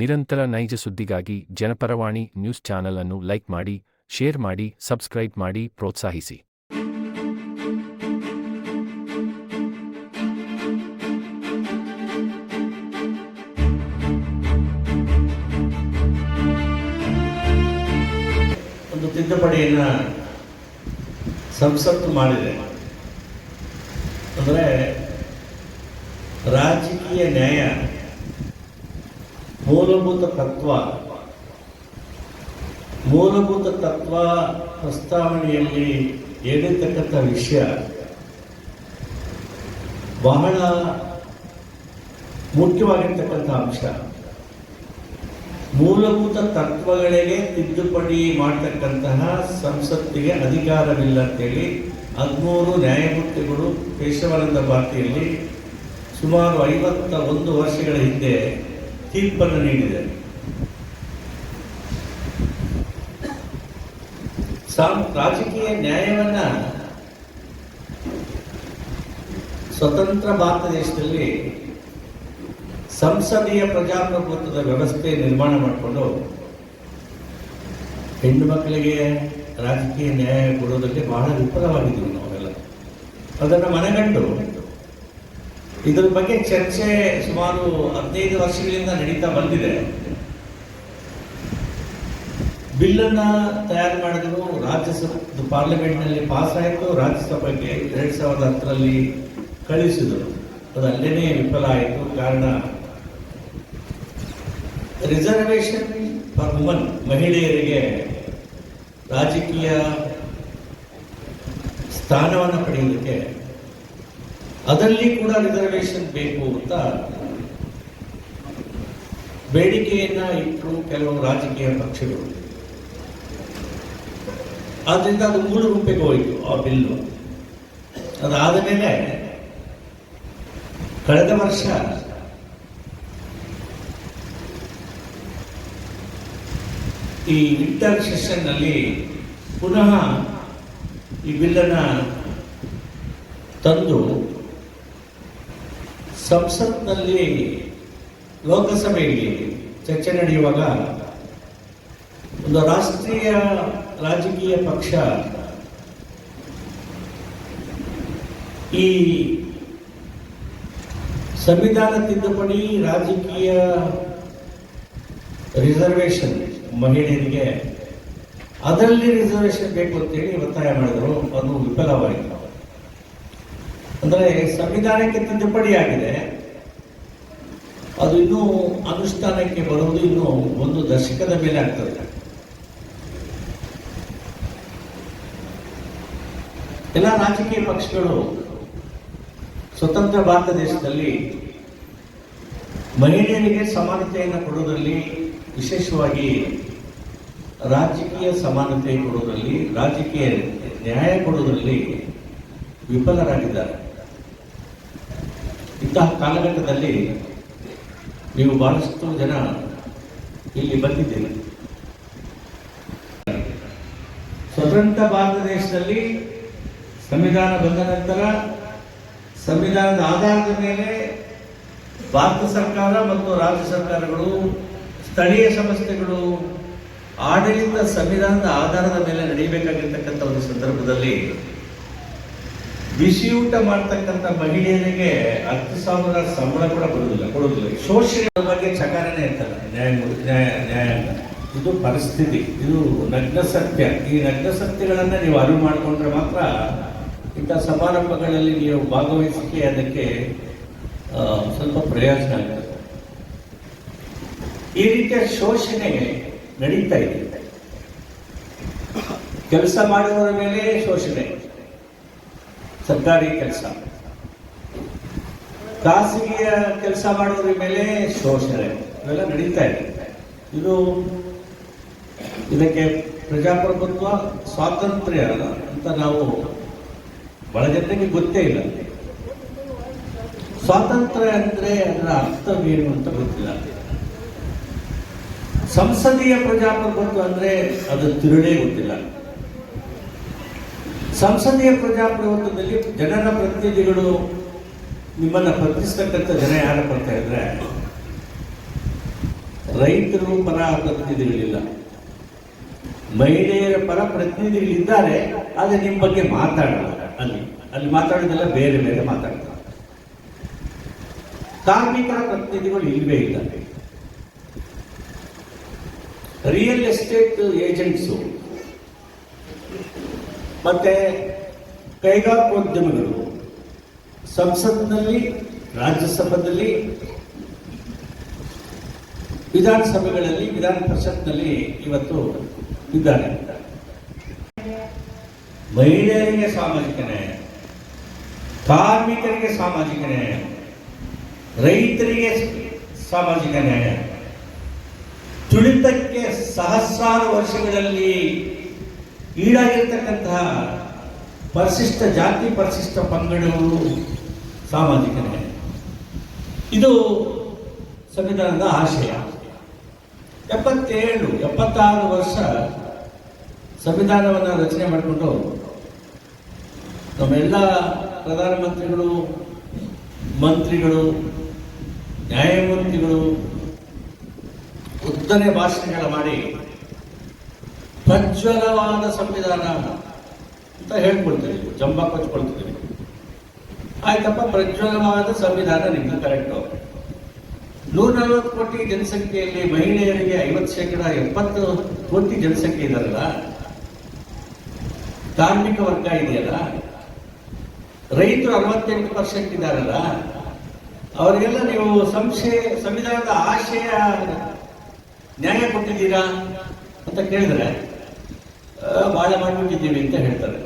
ನಿರಂತರ ನೈಜ ಸುದ್ದಿಗಾಗಿ ಜನಪರವಾಣಿ ನ್ಯೂಸ್ ಚಾನೆಲ್ ಅನ್ನು ಲೈಕ್ ಮಾಡಿ, ಶೇರ್ ಮಾಡಿ, ಸಬ್ಸ್ಕ್ರೈಬ್ ಮಾಡಿ ಪ್ರೋತ್ಸಾಹಿಸಿ. ಒಂದು ತಿದ್ದುಪಡಿಯನ್ನು ಸಂಸತ್ತು ಮಾಡಿದೆ. ಅಂದರೆ ರಾಜಕೀಯ ನ್ಯಾಯ ಮೂಲಭೂತ ತತ್ವ. ಮೂಲಭೂತ ತತ್ವ ಪ್ರಸ್ತಾವನೆಯಲ್ಲಿ ಹೇಳಿರ್ತಕ್ಕಂಥ ವಿಷಯ ಬಹಳ ಮುಖ್ಯವಾಗಿರ್ತಕ್ಕಂಥ ಅಂಶ. ಮೂಲಭೂತ ತತ್ವಗಳಿಗೆ ತಿದ್ದುಪಡಿ ಮಾಡತಕ್ಕಂತಹ ಸಂಸತ್ತಿಗೆ ಅಧಿಕಾರವಿಲ್ಲ ಅಂತೇಳಿ ಹದಿಮೂರು ನ್ಯಾಯಮೂರ್ತಿಗಳು ಕೇಶವಾನಂದ ಭಾರತಿಯಲ್ಲಿ ಸುಮಾರು ಐವತ್ತ ಒಂದು ವರ್ಷಗಳ ಹಿಂದೆ ತೀರ್ಪನ್ನು ನೀಡಿದೆ. ರಾಜಕೀಯ ನ್ಯಾಯವನ್ನ ಸ್ವತಂತ್ರ ಭಾರತ ದೇಶದಲ್ಲಿ ಸಂಸದೀಯ ಪ್ರಜಾಪ್ರಭುತ್ವದ ವ್ಯವಸ್ಥೆ ನಿರ್ಮಾಣ ಮಾಡಿಕೊಂಡು ಹೆಣ್ಣು ಮಕ್ಕಳಿಗೆ ರಾಜಕೀಯ ನ್ಯಾಯ ಕೊಡೋದಕ್ಕೆ ಬಹಳ ವಿಫಲವಾಗಿದ್ದೀವಿ ನಾವೆಲ್ಲ ಅದನ್ನು ಮನಗಂಡು ಇದರ ಬಗ್ಗೆ ಚರ್ಚೆ ಸುಮಾರು ಹದಿನೈದು ವರ್ಷಗಳಿಂದ ನಡೀತಾ ಬಂದಿದೆ. ಬಿಲ್ಲನ್ನು ತಯಾರು ಮಾಡಿದ್ರು ರಾಜ್ಯಸಭೆ ಪಾರ್ಲಿಮೆಂಟ್ನಲ್ಲಿ ಪಾಸ್ ಆಯಿತು, ರಾಜ್ಯಸಭೆಗೆ ಎರಡು ಸಾವಿರದ ಹತ್ತರಲ್ಲಿ ಕಳಿಸಿದರು ಅದು ಅಲ್ಲೇನೇ ವಿಫಲ ಆಯಿತು. ಕಾರಣ ರಿಸರ್ವೇಷನ್ ಫಾರ್ ವುಮನ್ ಮಹಿಳೆಯರಿಗೆ ರಾಜಕೀಯ ಸ್ಥಾನವನ್ನು ಪಡೆಯುವುದಕ್ಕೆ ಅದರಲ್ಲಿ ಕೂಡ ರಿಸರ್ವೇಶನ್ ಬೇಕು ಅಂತ ಬೇಡಿಕೆಯನ್ನ ಇಟ್ಟರು ಕೆಲವು ರಾಜಕೀಯ ಪಕ್ಷಗಳು. ಆದ್ರಿಂದ ಅದು ಮೂರು ರೂಪಾಯಿಗೆ ಹೋಯಿತು, ಆ ಬಿಲ್ಲು ಅದಾದ ಮೇಲೆ ಕಳೆದ ವರ್ಷ ಈ ವಿಂಟರ್ ಸೆಷನ್ನಲ್ಲಿ ಪುನಃ ಈ ಬಿಲ್ಲನ್ನು ತಂದು ಸಂಸತ್ನಲ್ಲಿ ಲೋಕಸಭೆಯಲ್ಲಿ ಚರ್ಚೆ ನಡೆಯುವಾಗ ಒಂದು ರಾಷ್ಟ್ರೀಯ ರಾಜಕೀಯ ಪಕ್ಷ ಈ ಸಂವಿಧಾನ ತಿದ್ದುಪಡಿ ರಾಜಕೀಯ ರಿಸರ್ವೇಷನ್ ಮಹಿಳೆಯರಿಗೆ ಅದರಲ್ಲಿ ರಿಸರ್ವೇಷನ್ ಬೇಕು ಅಂತೇಳಿ ಒತ್ತಾಯ ಮಾಡಿದರು, ಅದು ವಿಫಲವಾಯಿತು. ಅಂದರೆ ಸಂವಿಧಾನಕ್ಕೆ ತಿದ್ದುಪಡಿ ಆಗಿದೆ ಅದು ಇನ್ನೂ ಅನುಷ್ಠಾನಕ್ಕೆ ಬರುವುದು ಇನ್ನೂ ಒಂದು ದಶಕದ ಮೇಲೆ ಆಗ್ತದೆ. ಎಲ್ಲ ರಾಜಕೀಯ ಪಕ್ಷಗಳು ಸ್ವತಂತ್ರ ಭಾರತ ದೇಶದಲ್ಲಿ ಮಹಿಳೆಯರಿಗೆ ಸಮಾನತೆಯನ್ನು ಕೊಡುವುದರಲ್ಲಿ, ವಿಶೇಷವಾಗಿ ರಾಜಕೀಯ ಸಮಾನತೆ ಕೊಡುವುದರಲ್ಲಿ, ರಾಜಕೀಯ ನ್ಯಾಯ ಕೊಡುವುದರಲ್ಲಿ ವಿಫಲರಾಗಿದ್ದಾರೆ. ಇಂತಹ ಕಾಲಘಟ್ಟದಲ್ಲಿ ನೀವು ಬಹಳಷ್ಟು ಜನ ಇಲ್ಲಿ ಬಂದಿದ್ದೀರಿ. ಸ್ವತಂತ್ರ ಭಾರತ ದೇಶದಲ್ಲಿ ಸಂವಿಧಾನ ಬಂದ ನಂತರ ಸಂವಿಧಾನದ ಆಧಾರದ ಮೇಲೆ ಭಾರತ ಸರ್ಕಾರ ಮತ್ತು ರಾಜ್ಯ ಸರ್ಕಾರಗಳು ಸ್ಥಳೀಯ ಸಂಸ್ಥೆಗಳು ಆಡಳಿತ ಸಂವಿಧಾನದ ಆಧಾರದ ಮೇಲೆ ನಡೆಯಬೇಕಾಗಿರ್ತಕ್ಕಂಥ ಒಂದು ಸಂದರ್ಭದಲ್ಲಿ ಬಿಸಿಯೂಟ ಮಾಡ್ತಕ್ಕಂಥ ಮಹಿಳೆಯರಿಗೆ ಹತ್ತು ಸಾವಿರ ಸಂಬಳ ಕೂಡ ಬರುವುದಿಲ್ಲ, ಕೊಡುವುದಿಲ್ಲ. ಶೋಷಣೆ ಬಗ್ಗೆ ಚಕಾರನೇ ಇರ್ತಲ್ಲ ನ್ಯಾಯಮೂರ್ತಿ ನ್ಯಾಯ ನ್ಯಾಯಾಂಗ ಇದು ಪರಿಸ್ಥಿತಿ, ಇದು ನಗ್ನ ಸತ್ಯ. ಈ ನಗ್ನ ಸತ್ಯಗಳನ್ನ ನೀವು ಅರಿವು ಮಾಡಿಕೊಂಡ್ರೆ ಮಾತ್ರ ಇಂಥ ಸಮಾರಂಭಗಳಲ್ಲಿ ನೀವು ಭಾಗವಹಿಸಿಕೆ ಅದಕ್ಕೆ ಸ್ವಲ್ಪ ಪ್ರಯೋಜನ ಆಗ್ತದೆ. ಈ ರೀತಿಯ ಶೋಷಣೆ ನಡೀತಾ ಇದೆ. ಕೆಲಸ ಮಾಡುವವರ ಮೇಲೆ ಶೋಷಣೆ. ಸರ್ಕಾರಿ ಕೆಲಸ. ಖಾಸಗಿಯ ಕೆಲಸ ಮಾಡೋದ್ರ ಮೇಲೆ ಶೋಷಣೆ. ಇವೆಲ್ಲ ನಡೀತಾ ಇದೆ. ಇದು ಇದಕ್ಕೆ ಪ್ರಜಾಪ್ರಭುತ್ವ ಸ್ವಾತಂತ್ರ್ಯ ಅಂತ ನಾವು ಬಹಳ ಜನರಿಗೆ ಗೊತ್ತೇ ಇಲ್ಲ. ಸ್ವಾತಂತ್ರ್ಯ ಅಂದ್ರೆ ಅದರ ಅರ್ಥವೇನು ಅಂತ ಗೊತ್ತಿಲ್ಲ. ಸಂಸದೀಯ ಪ್ರಜಾಪ್ರಭುತ್ವ ಅಂದ್ರೆ ಅದು ತಿರುಳೇ ಗೊತ್ತಿಲ್ಲ. ಸಂಸದೀಯ ಪ್ರಜಾಪ್ರಭುತ್ವದಲ್ಲಿ ಜನರ ಪ್ರತಿನಿಧಿಗಳು ನಿಮ್ಮನ್ನು ಪ್ರತಿಸ್ತಕ್ಕಂಥ ಜನ ಯಾರಪ್ಪ ಅಂತ ಹೇಳಿದ್ರೆ, ರೈತರು ಪರ ಪ್ರತಿನಿಧಿಗಳಿಲ್ಲ. ಮಹಿಳೆಯರ ಪರ ಪ್ರತಿನಿಧಿಗಳಿದ್ದಾರೆ, ಆದರೆ ನಿಮ್ಮ ಬಗ್ಗೆ ಮಾತಾಡಲ್ಲ. ಅಲ್ಲಿ ಅಲ್ಲಿ ಮಾತಾಡೋದೆಲ್ಲ ಬೇರೆ ಬೇರೆ ಮಾತಾಡ್ತಾರೆ. ಕಾರ್ಮಿಕರ ಪ್ರತಿನಿಧಿಗಳು ಇಲ್ವೇ ಇಲ್ಲ. ರಿಯಲ್ ಎಸ್ಟೇಟ್ ಏಜೆಂಟ್ಸು ಮತ್ತೆ ಕೈಗಾರಿಕೋದ್ಯಮಗಳು ಸಂಸತ್ನಲ್ಲಿ, ರಾಜ್ಯಸಭೆಯಲ್ಲಿ, ವಿಧಾನಸಭೆಗಳಲ್ಲಿ, ವಿಧಾನ ಪರಿಷತ್ನಲ್ಲಿ ಇವತ್ತು ಇದ್ದಾರೆ. ಮಹಿಳೆಯರಿಗೆ ಸಾಮಾಜಿಕ ನ್ಯಾಯ ಕಾರ್ಮಿಕರಿಗೆ ಸಾಮಾಜಿಕ ನ್ಯಾಯ ರೈತರಿಗೆ ಸಾಮಾಜಿಕ ನ್ಯಾಯ ತುಳಿತಕ್ಕೆ ಸಹಸ್ರಾರು ವರ್ಷಗಳಲ್ಲಿ ಈಡಾಗಿರ್ತಕ್ಕಂತಹ ಪರಿಶಿಷ್ಟ ಜಾತಿ, ಪರಿಶಿಷ್ಟ ಪಂಗಡಗಳು ಸಾಮಾಜಿಕ ನ್ಯಾಯ ಇದು ಸಂವಿಧಾನದ ಆಶಯ. ಎಪ್ಪತ್ತೇಳು, ಎಪ್ಪತ್ತಾರು ವರ್ಷ ಸಂವಿಧಾನವನ್ನು ರಚನೆ ಮಾಡಿಕೊಂಡು ನಮ್ಮೆಲ್ಲ ಪ್ರಧಾನಮಂತ್ರಿಗಳು, ಮಂತ್ರಿಗಳು, ನ್ಯಾಯಮೂರ್ತಿಗಳು ಉದ್ದನೆ ಭಾಷಣಗಳ ಮಾಡಿ ಪ್ರಜ್ವಲವಾದ ಸಂವಿಧಾನ ಅಂತ ಹೇಳ್ಕೊಳ್ತೀವಿ ಜಂಬ ಕೊಚ್ಕೊಳ್ತೀವಿ ಆಯ್ತಪ್ಪ, ಪ್ರಜ್ವಲವಾದ ಸಂವಿಧಾನ ನಿಮ್ಮ ಕರೆಕ್ಟು ನೂರ ನಲವತ್ತು ಕೋಟಿ ಜನಸಂಖ್ಯೆಯಲ್ಲಿ ಮಹಿಳೆಯರಿಗೆ ಐವತ್ತು ಶೇಕಡ ಎಪ್ಪತ್ತು ಕೋಟಿ ಜನಸಂಖ್ಯೆ ಇದಾರಲ್ಲ? ಕಾರ್ಮಿಕ ವರ್ಗ ಇದೆಯಲ್ಲ? ರೈತರು ಅರವತ್ತೆಂಟು ಪರ್ಸೆಂಟ್ ಇದ್ದಾರಲ್ಲ ಅವರಿಗೆಲ್ಲ ನೀವು ಸಂಶಯ, ಸಂವಿಧಾನದ ಆಶಯ ನ್ಯಾಯ ಕೊಟ್ಟಿದ್ದೀರಾ ಅಂತ ಕೇಳಿದ್ರೆ ಆ, ಬಹಳ ಮಾಡ್ಬಿಟ್ಟಿದ್ದೀವಿ ಅಂತ ಹೇಳ್ತಾರೆ?